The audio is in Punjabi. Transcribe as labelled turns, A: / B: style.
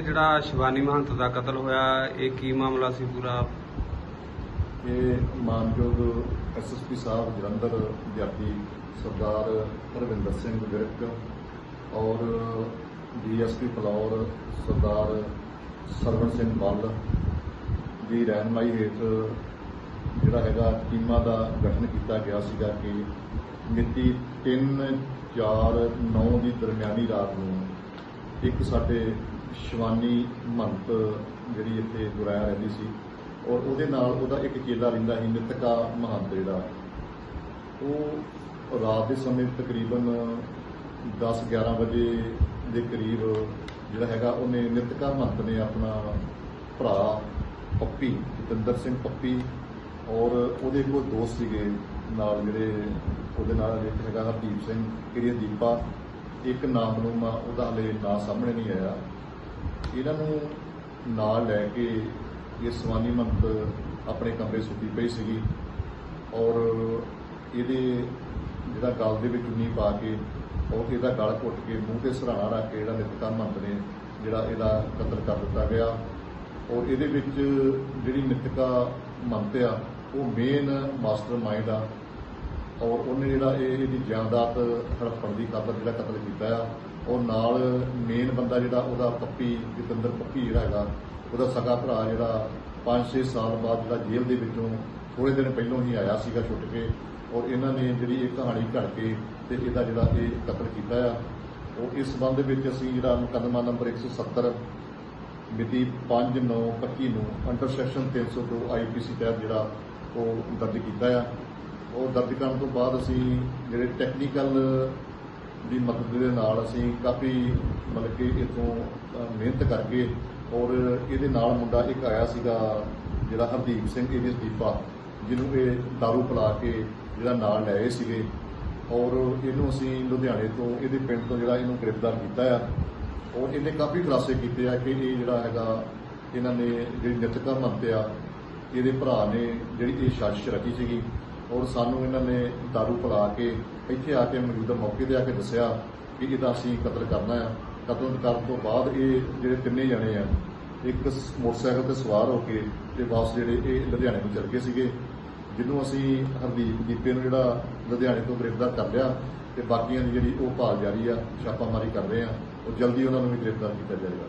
A: ਜਿਹੜਾ ਸ਼ਿਵਾਨੀ ਮਹੰਤ ਦਾ ਕਤਲ ਹੋਇਆ, ਇਹ ਕੀ ਮਾਮਲਾ ਸੀ ਪੂਰਾ?
B: ਇਹ ਮਾਨਯੋਗ ਐਸਐਸਪੀ ਸਾਹਿਬ, ਜਲੰਧਰ ਵਿਦਿਆਰਥੀ ਸਰਦਾਰ ਹਰਵਿੰਦਰ ਸਿੰਘ ਵਿਰਕ ਔਰ ਡੀਐਸਪੀ ਫਲੌਰ ਸਰਦਾਰ ਸਰਵਣ ਸਿੰਘ ਬੱਲ ਦੀ ਰਹਿਨਮਾਈ ਹੇਠ ਜਿਹੜਾ ਹੈਗਾ ਟੀਮਾਂ ਦਾ ਗਠਨ ਕੀਤਾ ਗਿਆ ਸੀਗਾ ਕਿ ਮਿਤੀ 3 4 9 ਦੀ ਦਰਮਿਆਨੀ ਰਾਤ ਨੂੰ ਇੱਕ ਸਾਡੇ ਸ਼ਿਵਾਨੀ ਮਹੰਤ ਜਿਹੜੀ ਇੱਥੇ ਗੁਰਾਇਆ ਰਹਿੰਦੀ ਸੀ ਔਰ ਉਹਦੇ ਨਾਲ ਉਹਦਾ ਇੱਕ ਚੇਲਾ ਰਹਿੰਦਾ ਸੀ ਨਿਤਕਾ ਮਹੰਤ ਜਿਹੜਾ। ਉਹ ਰਾਤ ਦੇ ਸਮੇਂ ਤਕਰੀਬਨ 10 11 ਵਜੇ ਦੇ ਕਰੀਬ ਜਿਹੜਾ ਹੈਗਾ, ਉਹਨੇ ਨਿਤਕਾ ਮਹੰਤ ਨੇ ਆਪਣਾ ਭਰਾ ਪੱਪੀ, ਜਤਿੰਦਰ ਸਿੰਘ ਪੱਪੀ ਔਰ ਉਹਦੇ ਕੋਲ ਦੋਸਤ ਸੀਗੇ ਨਾਲ ਜਿਹੜੇ ਉਹਦੇ ਨਾਲ ਇੱਕ ਹੈਗਾ ਹਰਦੀਪ ਸਿੰਘ ਕਿਰਿਆ ਦੀਪਾ, ਇੱਕ ਨਾਮ ਨੂੰ ਉਹਦਾ ਹਲੇ ਨਾਂ ਸਾਹਮਣੇ ਨਹੀਂ ਆਇਆ। ਇਹਨਾਂ ਨੂੰ ਨਾਲ ਲੈ ਕੇ ਇਹ ਸਵਾਨੀ ਮੰਤ ਆਪਣੇ ਕਮਰੇ ਸੁੱਤੀ ਪਈ ਸੀਗੀ ਔਰ ਇਹਦੇ ਜਿਹੜਾ ਗਲ ਦੇ ਵਿੱਚ ਉਨੀ ਪਾ ਕੇ ਔਰ ਇਹਦਾ ਗਲ ਘੁੱਟ ਕੇ ਮੂੰਹ ਤੇ ਸਰਾਣਾ ਰੱਖ ਕੇ ਜਿਹੜਾ ਨਿਤਕਾ ਮੰਤ ਨੇ, ਜਿਹੜਾ ਇਹਦਾ ਕਤਲ ਕਰ ਦਿੱਤਾ ਗਿਆ। ਔਰ ਇਹਦੇ ਵਿੱਚ ਜਿਹੜੀ ਨਿਤਕਾ ਮੰਤ ਆ, ਉਹ ਮੇਨ ਮਾਸਟਰ ਮਾਈਂਡ ਆ। ਔਰ ਉਹਨੇ ਜਿਹੜਾ ਇਹ ਇਹਦੀ ਜਾਇਦਾਦ ਹੜੱਪਣ ਦੀ ਖਾਤਰ ਜਿਹੜਾ ਕਤਲ ਕੀਤਾ ਆ ਔਰ ਨਾਲ ਮੇਨ ਬੰਦਾ ਜਿਹੜਾ ਉਹਦਾ ਪੱਪੀ, ਜਤਿੰਦਰ ਪੱਪੀ ਜਿਹੜਾ ਹੈਗਾ, ਉਹਦਾ ਸਗਾ ਭਰਾ ਜਿਹੜਾ 5-6 ਸਾਲ ਬਾਅਦ ਜਿਹੜਾ ਜੇਲ੍ਹ ਦੇ ਵਿੱਚੋਂ ਥੋੜੇ ਦਿਨ ਪਹਿਲਾਂ ਹੀ ਆਇਆ ਸੀਗਾ ਛੁੱਟ ਕੇ ਔਰ ਇਹਨਾਂ ਨੇ ਜਿਹੜੀ ਇਹ ਕਹਾਣੀ ਘੜ ਕੇ ਤੇ ਇਹਦਾ ਜਿਹੜਾ ਇਹ ਕਤਲ ਕੀਤਾ ਆ। ਉਹ ਇਸ ਸੰਬੰਧ ਵਿੱਚ ਅਸੀਂ ਜਿਹੜਾ ਮੁਕੱਦਮਾ ਨੰਬਰ 170 ਮਿਤੀ 5/9/25 ਨੂੰ ਅੰਡਰ ਸੈਕਸ਼ਨ 302 ਆਈਪੀਸੀ ਤਹਿਤ ਜਿਹੜਾ ਉਹ ਦਰਜ ਕੀਤਾ ਆ। ਉਹ ਦਰਜ ਕਰਨ ਤੋਂ ਬਾਅਦ ਅਸੀਂ ਜਿਹੜੇ ਟੈਕਨੀਕਲ ਦੀ ਮਦਦ ਦੇ ਨਾਲ ਅਸੀਂ ਕਾਫੀ ਮਤਲਬ ਕਿ ਇਥੋਂ ਮਿਹਨਤ ਕਰਕੇ ਔਰ ਇਹਦੇ ਨਾਲ ਮੁੰਡਾ ਇੱਕ ਆਇਆ ਸੀਗਾ ਜਿਹੜਾ ਹਰਦੀਪ ਸਿੰਘ ਏਰੀਸ ਦੀਪਾ ਜਿਹਨੂੰ ਇਹ दारू ਪਿਲਾ ਕੇ ਜਿਹੜਾ ਨਾਲ ਲੈ ਆਏ ਸੀਗੇ। ਔਰ ਇਹਨੂੰ ਅਸੀਂ ਲੁਧਿਆਣੇ ਤੋਂ, ਇਹਦੇ ਪਿੰਡ ਤੋਂ ਜਿਹੜਾ ਇਹਨੂੰ ਗ੍ਰਿਫਤਾਰ ਕੀਤਾ ਆ। ਔਰ ਇਹਨੇ ਕਾਫੀ ਖੁਲਾਸੇ ਕੀਤੇ ਆ ਕਿ ਇਹ ਜਿਹੜਾ ਹੈਗਾ, ਇਹਨਾਂ ਨੇ ਜਿਹੜੀ ਨਿਤਕਾ ਮੰਤਿਆ ਇਹਦੇ ਭਰਾ ਨੇ ਜਿਹੜੀ ਇਹ ਸਾਜ਼ਿਸ਼ ਰਚੀ ਸੀਗੀ। ਔਰ ਸਾਨੂੰ ਇਹਨਾਂ ਨੇ ਦਾਰੂ ਪਿਲਾ ਕੇ ਇੱਥੇ ਆ ਕੇ ਮੌਜੂਦਾ ਮੌਕੇ ਤੇ ਆ ਕੇ ਦੱਸਿਆ ਕਿ ਇਹਦਾ ਅਸੀਂ ਕਤਲ ਕਰਨਾ ਆ, ਕਤਲ ਕਰਨ ਤੋਂ ਬਾਅਦ ਇਹ ਜਿਹੜੇ ਤਿੰਨੇ ਜਣੇ ਆ, ਇੱਕ ਮੋਟਰਸਾਈਕਲ ਤੇ ਸਵਾਰ ਹੋ ਕੇ ਤੇ ਵਾਪਸ ਜਿਹੜੇ ਇਹ ਲੁਧਿਆਣੇ ਨੂੰ ਚਲ ਗਏ ਸੀਗੇ। ਜਿਹਨੂੰ ਅਸੀਂ ਹਰਦੀਪ, ਦੀਪੇ ਨੂੰ ਜਿਹੜਾ ਲੁਧਿਆਣੇ ਤੋਂ ਗ੍ਰਿਫਤਾਰ ਕਰ ਲਿਆ ਤੇ ਬਾਕੀਆਂ ਦੀ ਜਿਹੜੀ ਉਹ ਭਾਲ ਜਾਰੀ ਆ, ਛਾਪਾਮਾਰੀ ਕਰ ਰਹੇ ਆ, ਉਹ ਜਲਦੀ ਉਹਨਾਂ ਨੂੰ ਵੀ ਗ੍ਰਿਫਤਾਰ ਕੀਤਾ ਜਾਏਗਾ।